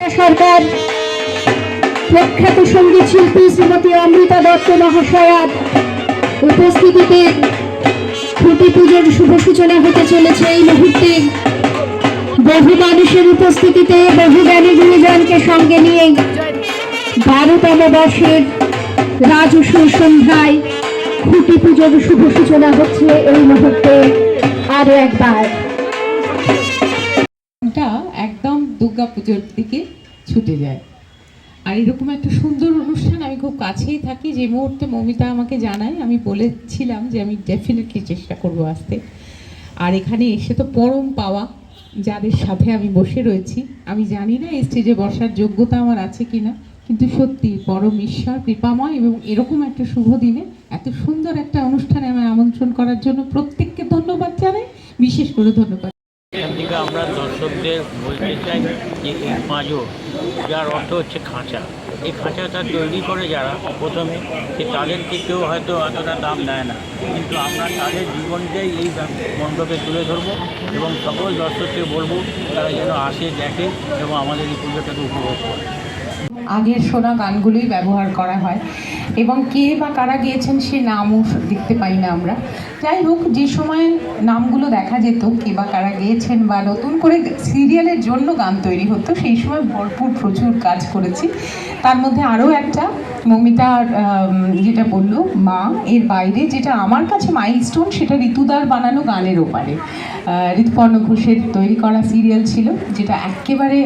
সরকার। প্রখ্যাত সংগীত শিল্পী শ্রীমতী অমৃতা দত্ত মহাশয়ার উপস্থিতিতে খুঁটি পুজোর শুভ সূচনা হতে চলেছে এই মুহূর্তে। বহু মানুষের উপস্থিতিতে বহু জ্ঞানী গুরুজনকে সঙ্গে নিয়ে বারোতম বর্ষের রাজস্ব সন্ধ্যায় খুঁটি পুজোর শুভ সূচনা হচ্ছে এই মুহূর্তে। আরও একবার। একদম দুর্গা পুজোর দিকে ছুটে যায়। আর এরকম একটা সুন্দর অনুষ্ঠান আমি খুব কাছেই থাকি, যে মুহূর্তে মমিতা আমাকে জানায়, আমি বলেছিলাম যে আমি ডেফিনেটলি চেষ্টা করব আসতে। আর এখানে এসে তো পরম পাওয়া, যাদের সাথে আমি বসে রয়েছি। আমি জানি না এই স্টেজে বসার যোগ্যতা আমার আছে কিনা, কিন্তু সত্যি পরম ঈশ্বর, কৃপাময় এবং এরকম একটা শুভ দিনে এত সুন্দর একটা অনুষ্ঠানে আমার আমন্ত্রণ করার জন্য প্রত্যেককে ধন্যবাদ জানাই, বিশেষ করে ধন্যবাদ। থেকে আমরা দর্শকদের বলতে চাই যে এই পাঁজো যার অর্থ হচ্ছে খাঁচা। এই খাঁচাটা তৈরি করে যারা, প্রথমে যে তাদেরকে কেউ হয়তো অতটা দাম দেয় না, কিন্তু আমরা তাদের জীবনটাই এই মণ্ডপে তুলে ধরবো এবং সকল দর্শককে বলব, তারা যেন আসে, দেখে এবং আমাদের এই পুজোটাকে উপভোগ করে। আগের শোনা গানগুলোই ব্যবহার করা হয়। এবং কে বা কারা গিয়েছেন সে নামও দেখতে পাই না আমরা। যাই হোক যে সময় নামগুলো দেখা যেত কে বা কারা গিয়েছেন বা নতুন করে সিরিয়ালের জন্য গান তৈরি হতো সেই সময় ভরপুর প্রচুর কাজ করেছি। তার মধ্যে আরও একটা মমিতার আম, যেটা বলল মা এর বাইরে যেটা আমার কাছে মাইলস্টোন সেটা ঋতুদার বানানো গানের ওপারে। ঋতুপর্ণ ঘোষের তৈরি করা সিরিয়াল ছিল যেটা একেবারে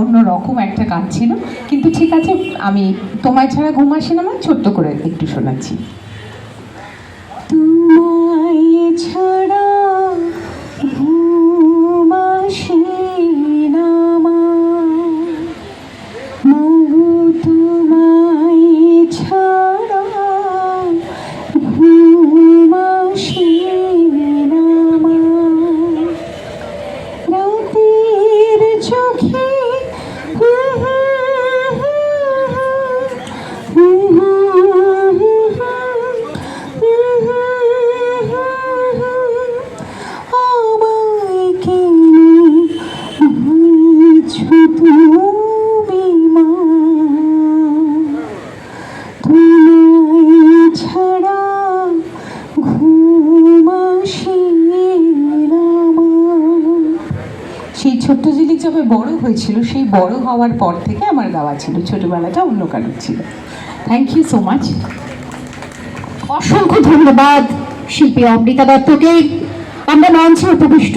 অন্য রকম একটা গান ছিল। কিন্তু ঠিক আছে আমি তোমায় ছাড়া ঘুম আসে না আমার ছোট্ট করে একটু শোনাচ্ছি। choking. ছোট্ট জিনিস যবে বড় হয়েছিল, সেই বড় হওয়ার পর থেকে আমার গাওয়া ছিল। ছোটবেলাটা অন্য কারণ ছিল। থ্যাংক ইউ সো মাচ অসংখ্য ধন্যবাদ, শিল্পী অমৃতা দত্তকে। আমরা মঞ্চে উপবিষ্ট